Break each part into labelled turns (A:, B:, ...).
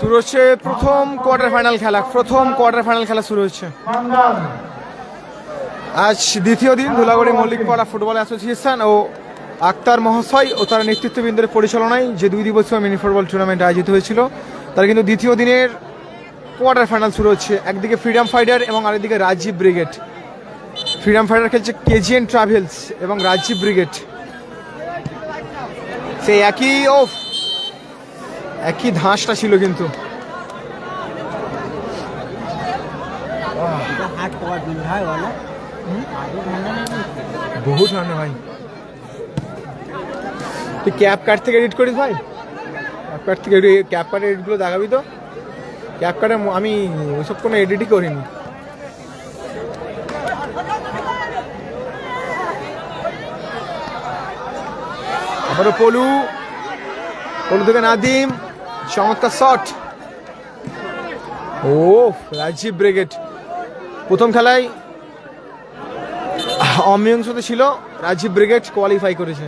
A: শুরু হচ্ছে প্রথম কোয়ার্টার ফাইনাল খেলা প্রথম কোয়ার্টার ফাইনাল খেলা শুরু হচ্ছে। আজ দ্বিতীয় দিন ধুলাগড়ি মল্লিকপাড়া ফুটবল অ্যাসোসিয়েশন ও আক্তার মহাশয় ও তার নেতৃত্ববৃন্দের পরিচালনায় যে দুই দিবসীয় মিনি ফুটবল টুর্নামেন্ট আয়োজিত হয়েছিল তার কিন্তু দ্বিতীয় দিনের কোয়ার্টার ফাইনাল শুরু হচ্ছে। একদিকে ফ্রিডম ফাইটার এবং আরেকদিকে রাজীব ব্রিগেড। ফ্রিডম ফাইটার খেলছে কেজিএন ট্রাভেলস এবং রাজীব ব্রিগেড। সেই একই ও একই ধাঁসটা ছিল কিন্তু। বহু ঠান্ডা ভাই। তুই ক্যাপ কার্ড থেকে এডিট করিস ভাই? ক্যাপ কার্ড থেকে ক্যাপ কার্ড এডিটগুলো দেখাবি তো? ক্যাপ কার্ডে আমি ওইসব কোনো এডিটই করিনি। আবারও পলু। পলু থেকে নাদিম। চমৎকার শট ও রাজীব ব্রিগেড প্রথম খেলায় অমীমাংসতে ছিল, রাজীব ব্রিগেড কোয়ালিফাই করেছে।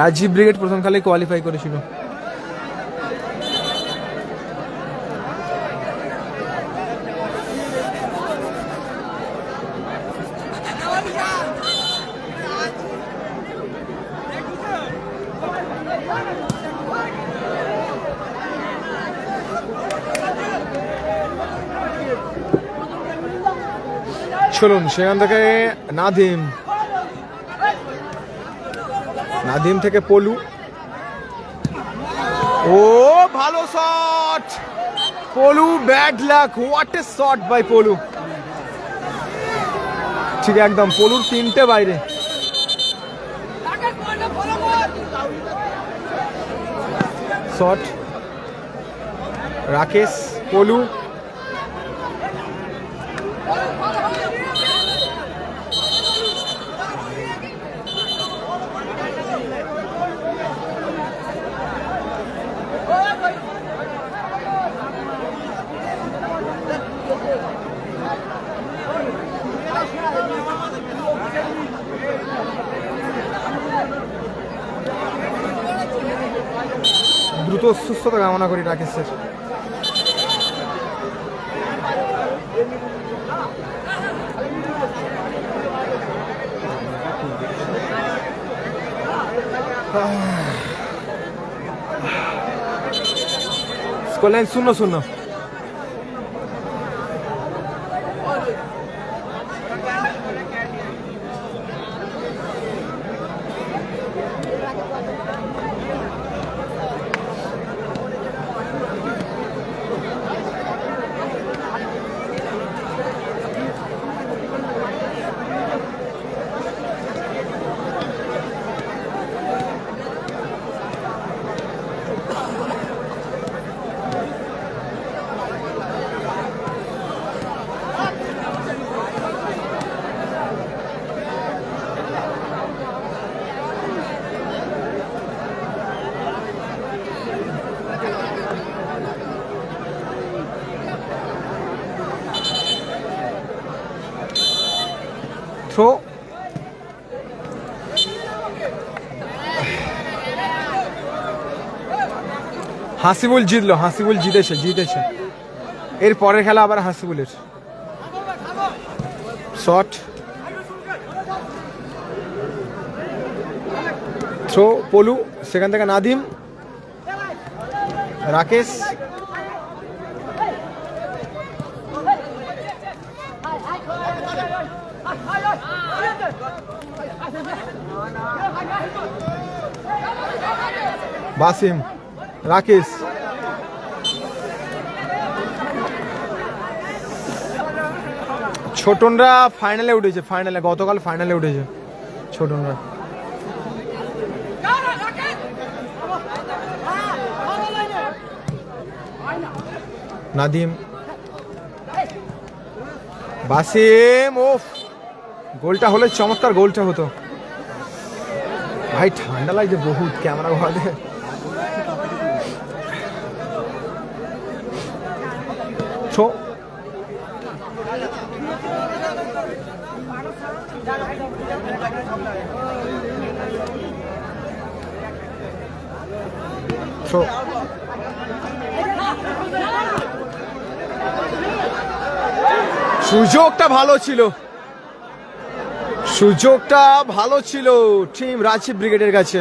A: রাজীব ব্রিগেড প্রথম খেলায় কোয়ালিফাই করেছিল। চলুন, সেখান থেকে নাদিম। নাদিম থেকে পলু। ও, ভালো shot Polu bad luck what a shot by Polu. ঠিক একদম, পলুর তিনটে বাইরে। শট রাকেশ, পলু। সুস্থতা কামনা করি রাকেশের। স্কোর লাইন শূন্য শূন্য থ্রো হাসিবুল জিতলো, হাসিবুল জিতেছে জিতেছে। এর পরের খেলা আবার হাসিবুলের। শট থ্রো পলু সেখান থেকে নাদিম। রাকেশ। বাসিম। রাকেশ। ছোটনরা ফাইনালে উঠেছে ফাইনালে গতকাল ফাইনালে উঠেছে ছোটনরা। নাদিম। বাসিম ওফ গোলটা হলে চমৎকার গোলটা হতো। ভাই, ঠান্ডা লাগছে বহুত, ক্যামেরা ঘরে ছো থ্রো সুযোগটা ভালো ছিল। সুযোগটা ভালো ছিল টিম রাজীব ব্রিগেডের কাছে।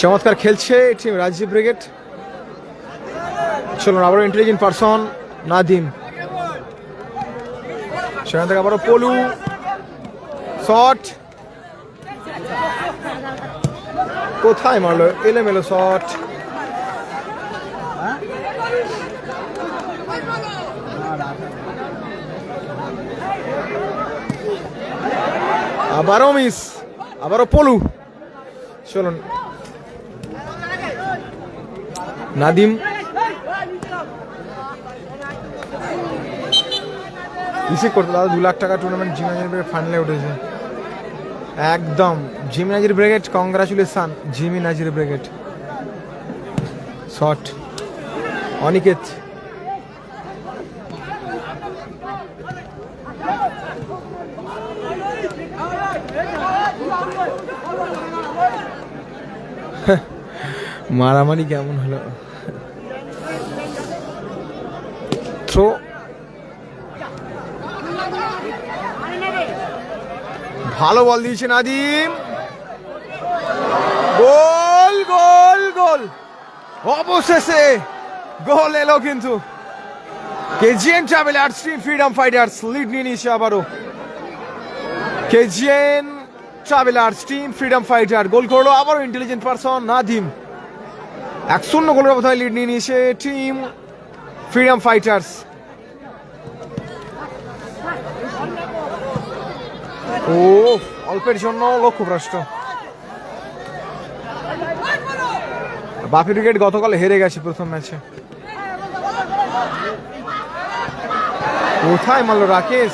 A: চমৎকার খেলছে টিম রাজীব ব্রিগেড। চলুন, আবারও ইন্টেলিজেন্ট পারসন নাদিম। সেখান থেকে আবারও পলু। শট। কোথায় মারলো? এলোমেলো শট। আবারও মিস। আবারও পলু। চলুন। নাদিম। রিসিভ করতে দাদা দু লাখ টাকা টুর্নামেন্ট জিমিনাজির ফাইনালে উঠেছে। একদম Jimi Nazir brigade congratulation Jimi Nazir brigade shot. Aniket. মারামারি কেমন হলো? থ্রো ভালো বল দিয়েছে নাদিম। গোল গোল গোল। অবশেষে গোল এলো কিন্তু। KGN travel arts team freedom fighters lead নিয়ে নিয়েছে আবারও। KGN travel arts team freedom fighter goal করল আবারও ইন্টেলিজেন্ট পারসন নাদিম। এক শূন্য গোলের ব্যবধানে লিড নিয়ে নিয়েছে টিম ফ্রিডম ফাইটার্স। ও অল্পের জন্য লক্ষ্যভ্রষ্ট বাপি উইকেট গতকাল হেরে গেছে প্রথম ম্যাচে। কোথায় মারলো রাকেশ?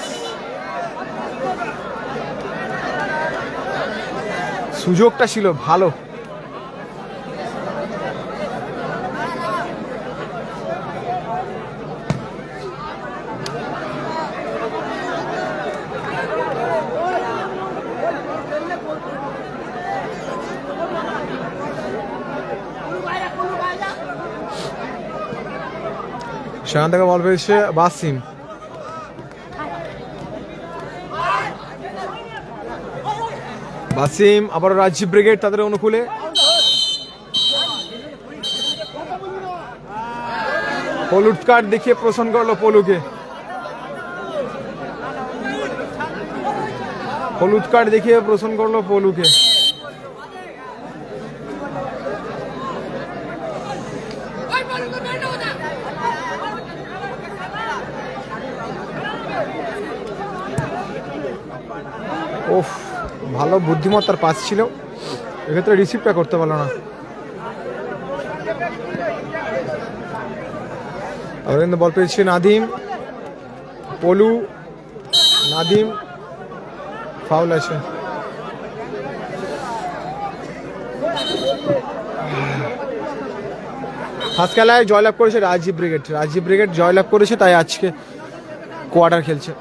A: সুযোগটা ছিল ভালো। সেখান থেকে বল পেয়েছে বাসিম। বাসিম আবার রাজীব ব্রিগেড তাদের অনুকূলে। হলুদ কার্ড দেখিয়ে প্রশ্ন করল পলুকে। হলুদ কার্ড দেখিয়ে প্রশ্ন করল পলুকে ওফ ভালো বুদ্ধিমত্তার পাস ছিল, এক্ষেত্রে রিসিভটা করতে পারল না। আবার বল পেয়েছে নাদিম। পলু, নাদিম ফাউল আছে। ফার্স্ট খেলায় জয়লাভ করেছে রাজীব ব্রিগেড। রাজীব ব্রিগেড জয়লাভ করেছে, তাই আজকে কোয়ার্টার খেলছে।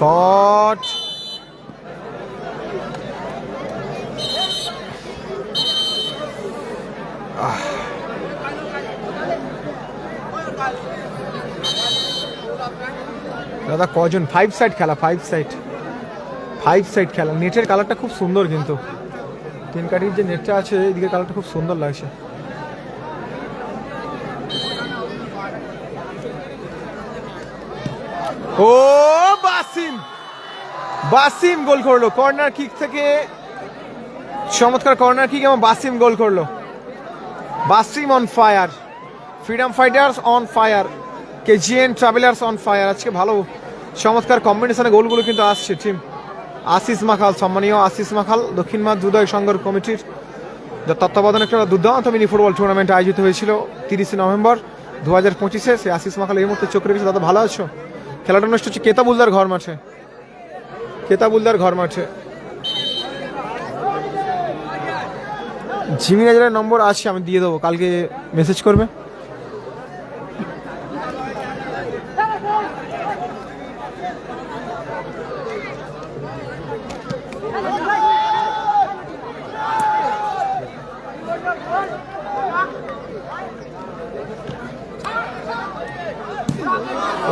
A: শট। দাদা, কজন? ফাইভ সাইড খেলা ফাইভ সাইড ফাইভ সাইড খেলা। নেটের কালারটা খুব সুন্দর কিন্তু। তিন কাঠির যে নেটটা আছে, এদিকে কালারটা খুব সুন্দর লাগছে। ও! বাসিম বাসিম গোল করল। কর্নার কিক থেকে চমৎকার কর্নার কিক এবং বাসিম গোল করল। Basim on fire freedom fighters on fire KGN travellers on fire আজকে ভালো, চমৎকার কম্বিনেশনে গোলগুলো কিন্তু আসছে টিম আশিস মাখাল, সম্মানীয় আশিস মাখাল, দক্ষিণ মাঠ দুদয় সংঘর কমিটির যার তত্ত্বাবধানে একটা দুর্দান্ত মিনি ফুটবল টুর্নামেন্ট আয়োজিত হয়েছিল তিরিশে নভেম্বর দু হাজার পঁচিশে। সে আশিস মাখাল এই মুহূর্তে চোখ রেখেছে দাদা ভালো আছো? খেলাটা নষ্ট হচ্ছে। কেতাবুলদার ঘর মাঠে। কেতাবুলদার ঘর মাঠে। ঝিমিরা জেলার নম্বর আছে, আমি দিয়ে দেবো। কালকে মেসেজ করবে।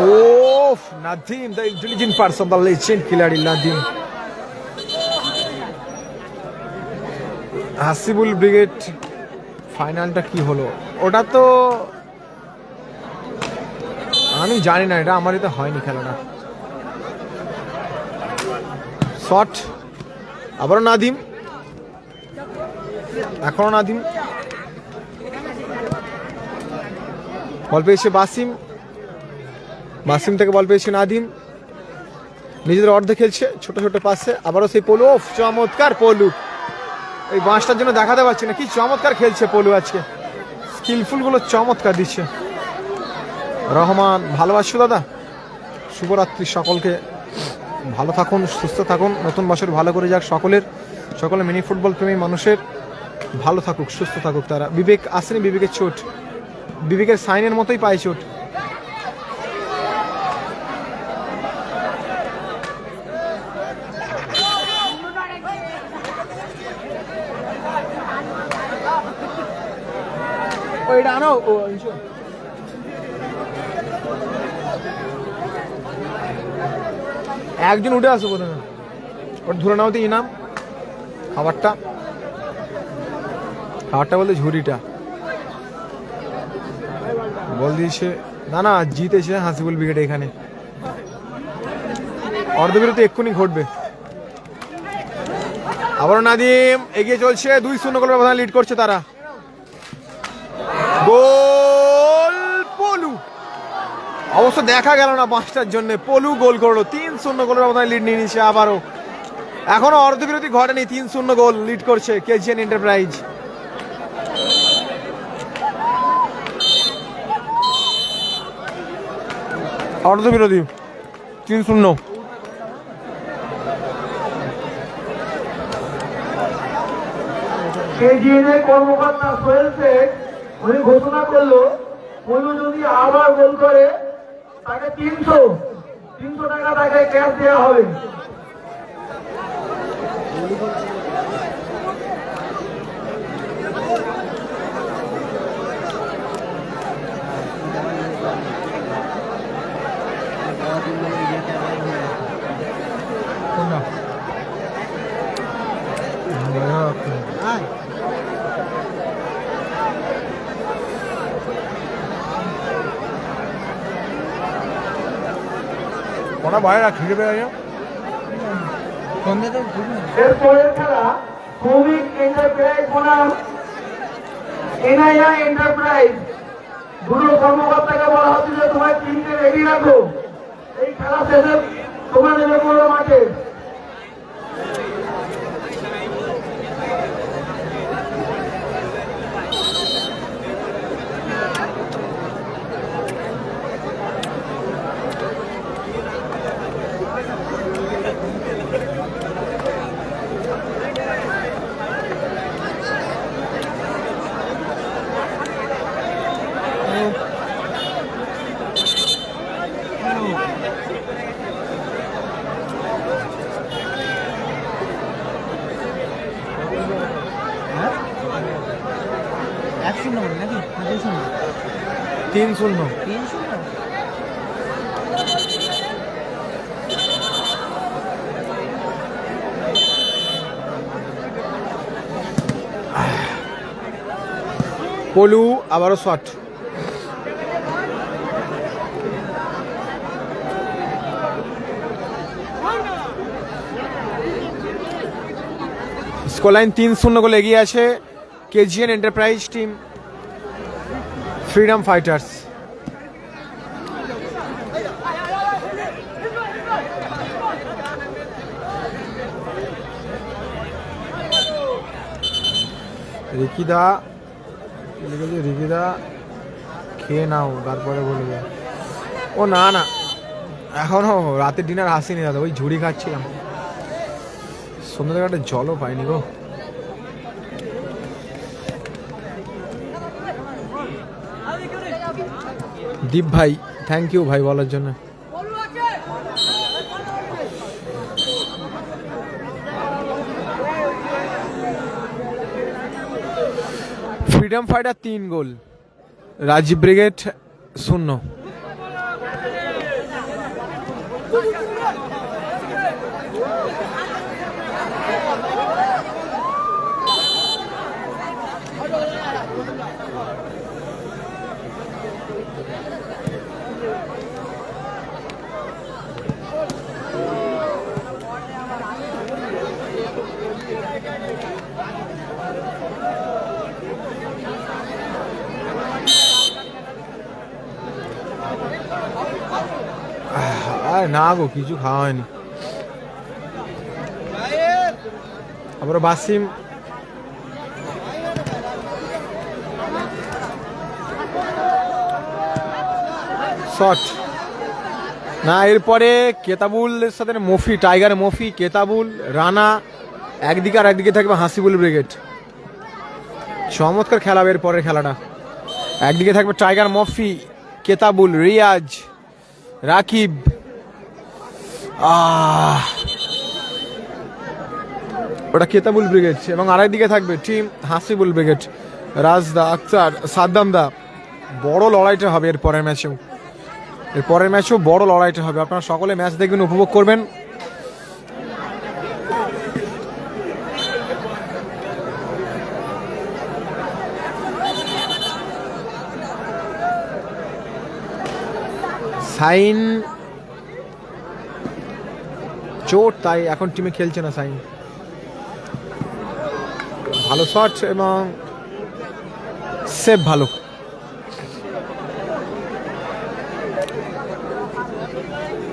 A: ও Nadim the intelligent person the legend Khiladi Nadim Hasibul brigade ফাইনালটা কি হলো? ওটা তো আমি জানি না, এটা আমার এতে হয়নি খেলাটা। শট আবারও নাদিম এখনও নাদিম বল পেয়েছে বাসিম। বাসিম থেকে বল পেয়েছে নাদিম। নিজেদের অর্ধে খেলছে, ছোট ছোট পাশে। আবারও সেই পলু, ওফ, চমৎকার পলু। এই বাঁশটার জন্য দেখাতে পারছি না, কি চমৎকার খেলছে পলু আজকে। স্কিলফুলগুলো চমৎকার দিচ্ছে। রহমান ভালোবাসছো দাদা। শুভরাত্রি সকলকে। ভালো থাকুন, সুস্থ থাকুন। নতুন বছর ভালো করে যাক সকলের। সকলে মিনি ফুটবল প্রেমী মানুষের। ভালো থাকুক, সুস্থ থাকুক তারা। বিবেক, আসেনি বিবেকের চোট। বিবেকের সাইনের মতোই পায় চোট। ও একজন উঠে আসো প্রথমে। ওটা ধরে নাও তো ইনাম। খাবারটা। খাবারটা বলতে ঝুড়িটা। বল দিয়েছে। না না, জিতেছে হাসিবুল ব্রিগেড এখানে। অর্ধবিরতি এক্ষুনি ঘটবে। আবারও নাদিম, এগিয়ে চলছে, দুই শূন্য গোলের ব্যবধান লিড করছে তারা। গোল, পলু। অবশ্য দেখা গেল না পাঁচটার জন্য। পলু গোল করল, তিন শূন্য গোলের ব্যবধানে লিড নিয়ে নিচ্ছে আবারও। এখনও অর্ধবিরতি ঘটেনি, তিন শূন্য গোল লিড করছে কেজিএন এন্টারপ্রাইজ অর্ধবিরতি, তিন শূন্য।
B: কেজিএন এর কর্মকর্তা সোহেল শেখ উনি ঘোষণা করল পলু যদি আবার গোল করে, তাকে তিনশো তিনশো টাকা তাকে ক্যাশ দেওয়া হবে।
A: ওনা বাইরে খিদে পেয়ে গেছে
C: সন্ধ্যে তো
B: এরপরের খেলা শ্রমিক এন্টারপ্রাইজ বনাম। এন্টারপ্রাইজ দুটো কর্মকর্তাকে বলা হচ্ছে যে তোমার টিমকে রেডি রাখো। এই খেলা শেষে তোমরা নেমে মাঠে
C: এক শূন্য করে নাকি না দুই শূন্য
A: তিন শূন্য।
C: তিন শূন্য?
A: পলু আবারও শট। স্কোরলাইন তিন শূন্য গোলে এগিয়ে আছে KGN enterprise team freedom fighters রিকিদা লিখেছে রিকিদা খেয়ে নাও তারপরে বলবে ও না না। এখনও রাতের ডিনার আসেনি দাদা ওই ঝুড়ি খাচ্ছিলাম। সন্ধ্যা থেকে একটা জলও পাইনি গো। দীপ ভাই থ্যাংক ইউ ভাই বলার জন্য। ফ্রিডম ফাইটার তিন গোল। রাজীব ব্রিগেড শূন্য। আর না গো, কিছু খাওয়া হয়নি আবার বাসিম। শট। না, এরপরে কেতাবুলের সাথে মফি, টাইগার মফি, কেতাবুল, রানা, একদিকে আর একদিকে থাকবে হাসিবুল ব্রিগেড। চমৎকার খেলা এর পরের খেলাটা। একদিকে থাকবে টাইগার মফি, কেতাবুল, রিয়াজ, রাকিব। আহ। ওটা কেতাবুল ব্রিগেড এবং আরেকদিকে থাকবে টিম হাসিবুল ব্রিগেড, রাজদা, আক্তার, সাদ্দাম দা। বড় লড়াইটা হবে এর পরের ম্যাচেও। এর পরের ম্যাচেও বড় লড়াইটা হবে। আপনারা সকলে ম্যাচ দেখবেন, উপভোগ করবেন। সাইন চোট, তাই এখন টিমে খেলছে না সাইন। ভালো শট এবং সেভ ভালো।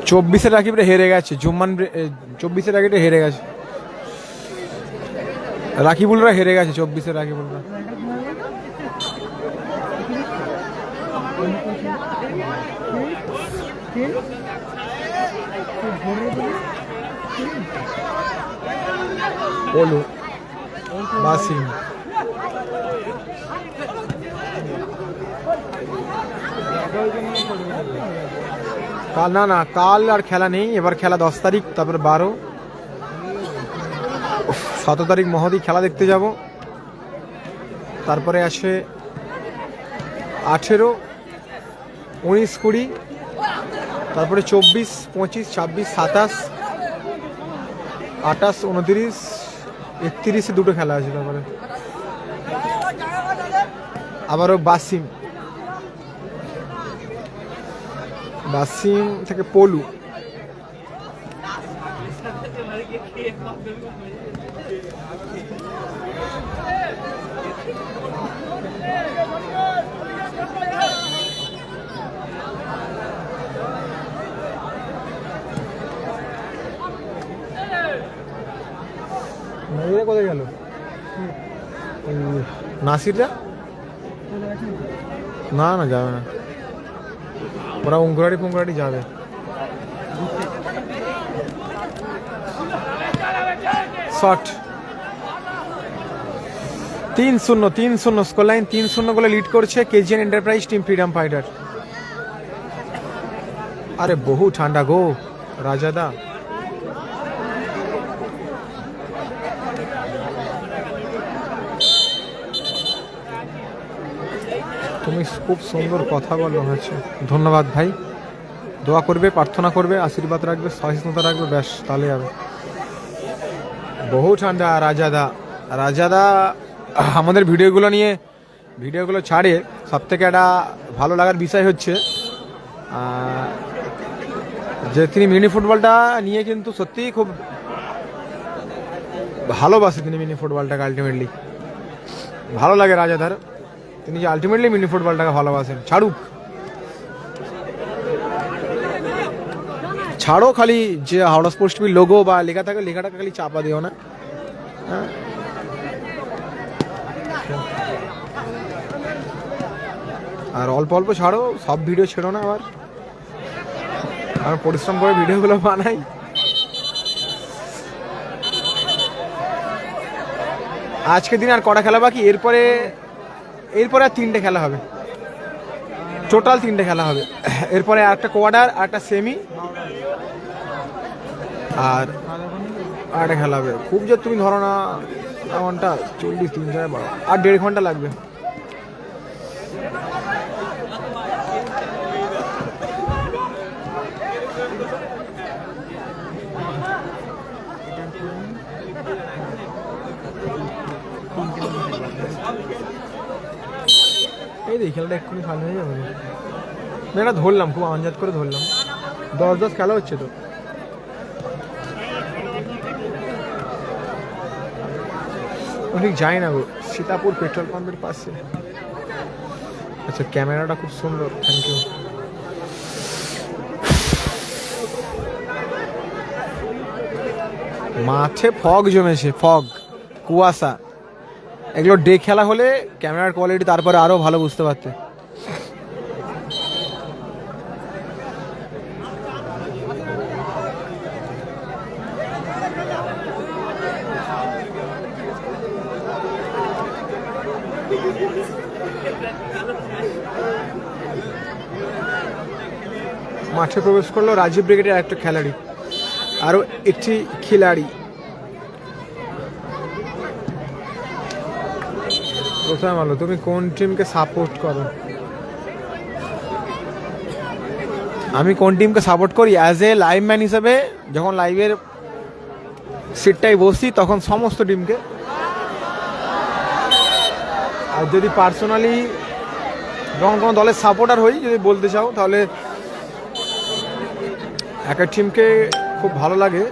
A: চব্বিশের রাকিবটা হেরে গেছে, জুম্মান চব্বিশের রাকিবটা হেরে গেছে। রাকিবুলরা হেরে গেছে, চব্বিশের রাকিবুলরা। বলো বাসিম কাল, না না, কাল আর খেলা নেই, এবার খেলা দশ তারিখ, তারপর বারো। সতেরো তারিখ মহদি খেলা দেখতে যাব। তারপরে আসে আঠেরো, উনিশ কুড়ি তারপরে চব্বিশ, পঁচিশ, ছাব্বিশ, সাতাশ, আঠাশ, উনত্রিশ, একত্রিশে দুটো খেলা আছে তারপরে। আবারও বাসিম। বাসিম থেকে পলু। এরা কোথায় গেল? নাসিররা? না না, যাবে না। ওরা উঙ্কুরাটি ফুঙ্কুরাটি যাবে। শট। তিন শূন্য তিন শূন্য স্কোর লাইন তিন শূন্য গোলে লিড করছে KGN enterprise team freedom fighter আরে বহু ঠান্ডা গো, রাজাদা। তুমি খুব সুন্দর কথা বলো হয়েছে। ধন্যবাদ ভাই। দোয়া করবে, প্রার্থনা করবে, আশীর্বাদ রাখবে, সহিষ্ণুতা রাখবে, ব্যাস, তাহলে হবে বহু ঠান্ডা, রাজাদা। রাজাদা, আমাদের ভিডিওগুলো নিয়ে, ভিডিওগুলো ছাড়ে সব থেকে একটা ভালো লাগার বিষয় হচ্ছে যে তিনি মিনি ফুটবলটা নিয়ে কিন্তু সত্যিই খুব ভালোবাসে তিনি মিনি ফুটবলটাকে আলটিমেটলি ভালো লাগে রাজাদার। তিনি যে আলটিমেটলি মিনি ফুটবলটাকে ভালোবাসেন। ছাড়ুক। ছাড়ো খালি যে হাওড়া স্পোর্টস টিভির লোগো বা লেখা থাকে লেখাটাকে খালি চাপা দিও না। হ্যাঁ। আর অল্প অল্প ছাড়ো, সব ভিডিও ছেড়ো না আবার। আমি পরিশ্রম করে ভিডিওগুলো বানাই। আজকে দিন আর কটা খেলা বাকি? এরপরে এরপরে আর তিনটে খেলা হবে। টোটাল তিনটে খেলা হবে। এরপরে একটা কোয়ার্টার একটা সেমি আর আর একটা খেলা হবে। খুব যে তুমি ধরো না ঘণ্টা চল্লিশ তিন চার বারো। আর দেড় ঘণ্টা লাগবে। এই দেখি খেলাটা এক্ষুনি ফাইনাল হয়ে যাবে এটা ধরলাম, খুব আঞ্জাত করে ধরলাম। দশ দশ খেলা হচ্ছে তো। ঠিক যাই না গো, সীতাপুর পেট্রোল পাম্পের পাশে। আচ্ছা ক্যামেরাটা খুব সুন্দর থ্যাংক ইউ মাঠে ফগ জমেছে, ফগ, কুয়াশা। এগুলো ডে খেলা হলে ক্যামেরার কোয়ালিটি তারপরে আরও ভালো বুঝতে পারতে। মাঠে প্রবেশ করল রাজীব ব্রিগেডের একটা খেলাড়ি। আরও একটি খিলাড়ি। কোথায় মানো তুমি কোন টিমকে সাপোর্ট করো? আমি কোন টিমকে সাপোর্ট করি? অ্যাজ এ লাইভ ম্যান হিসেবে যখন লাইভের সিটটাই বসি, তখন সমস্ত টিমকে আর যদি পার্সোনালি যখন কোনো দলের সাপোর্টার হই, যদি বলতে চাও, তাহলে এক এক টিমকে খুব ভালো লাগে।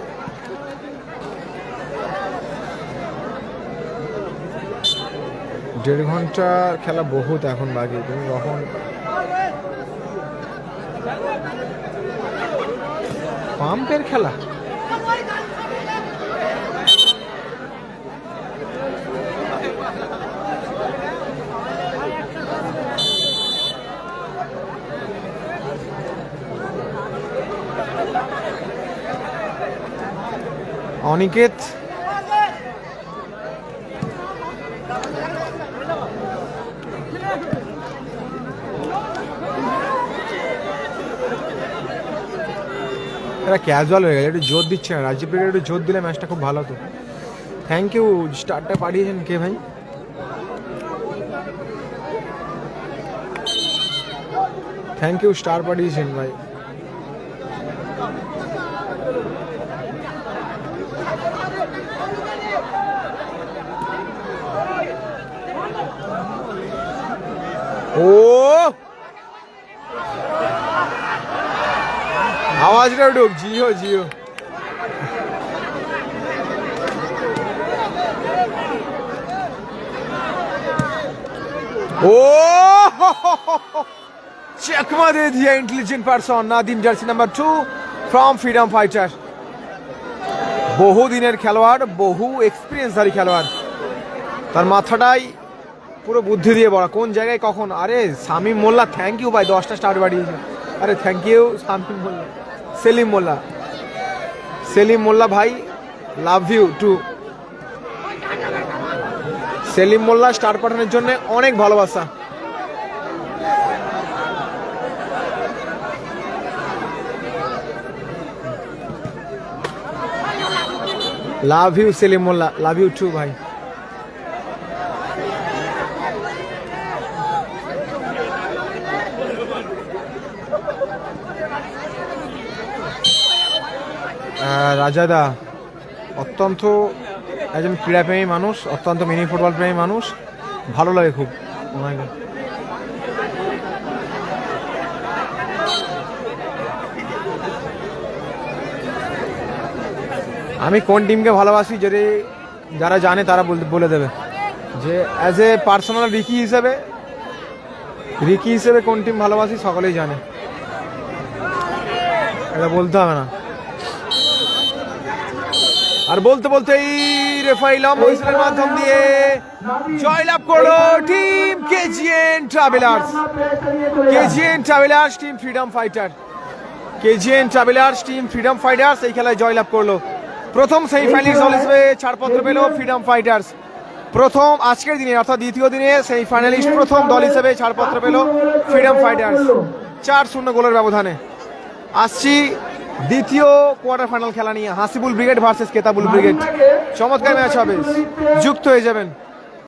A: দেড় ঘণ্টা খেলা বহুত এখন বাকি তুমি কখন? পাম্পের খেলা? অনিকেত? এরা ক্যাজুয়াল হয়ে গেছে, একটু জোর দিচ্ছে না। রাজীব ব্রিগেড একটু জোর দিলে ম্যাচটা খুব ভালো হতো। থ্যাংক ইউ স্টারটা পাঠিয়েছেন কে ভাই? থ্যাংক ইউ স্টার পাঠিয়েছেন ভাই ও পাঁচটা ঢুক জিও জিও ও চেকমা দে দিয়া intelligent person Nadim jersey number two from freedom fighter বহু দিনের খেলোয়াড়, বহু এক্সপিরিয়েন্সধারী খেলোয়াড়। তার মাথাটাই পুরো বুদ্ধি দিয়ে বড়া কোন জায়গায় কখন? আরে স্বামী মোল্লা থ্যাংক ইউ ভাই, দশটা স্টার্ট বাড়িয়েছে। আরে থ্যাংক ইউ স্বামী মোল্লা। সেলিম মোল্লা। সেলিম মোল্লা ভাই love you too Salim Molla star পাঠানোর জন্য অনেক ভালোবাসা। Love you Salim Molla love you too ভাই। রাজাদা, অত্যন্ত একজন ক্রীড়াপ্রেমী মানুষ, অত্যন্ত মিনি ফুটবল প্রেমী মানুষ। ভালো লাগে খুব। ওনাকে আমি কোন টিমকে ভালোবাসি যদি যারা জানে তারা বলে দেবে। যে অ্যাজ এ পার্সোনাল রিকি হিসেবে রিকি হিসেবে কোন টিম ভালোবাসি সকলেই জানে। এটা বলতে হবে না। আর বলতে বলতে এই লম্বা হুইসেলের মাধ্যম দিয়ে জয়লাভ করল team KGN travellers. KGN travellers team freedom fighter. KGN travellers team freedom fighters এই খেলায় জয়লাভ করল। প্রথম সেমিফাইনালিস্ট দল হিসেবে ছাড়পত্র পেল ফ্রিডম ফাইটার্স। প্রথম আজকের দিনে, অর্থাৎ দ্বিতীয় দিনে সেমিফাইনালিস্ট প্রথম দল হিসেবে ছাড়পত্র পেল ফ্রিডম ফাইটার্স। চার শূন্য গোলের ব্যবধানে। আসছি দ্বিতীয় কোয়ার্টার ফাইনাল খেলা নিয়ে Hasibul brigade versus Ketabul brigade. চমৎকার ম্যাচ হবে। যুক্ত হয়ে যাবেন।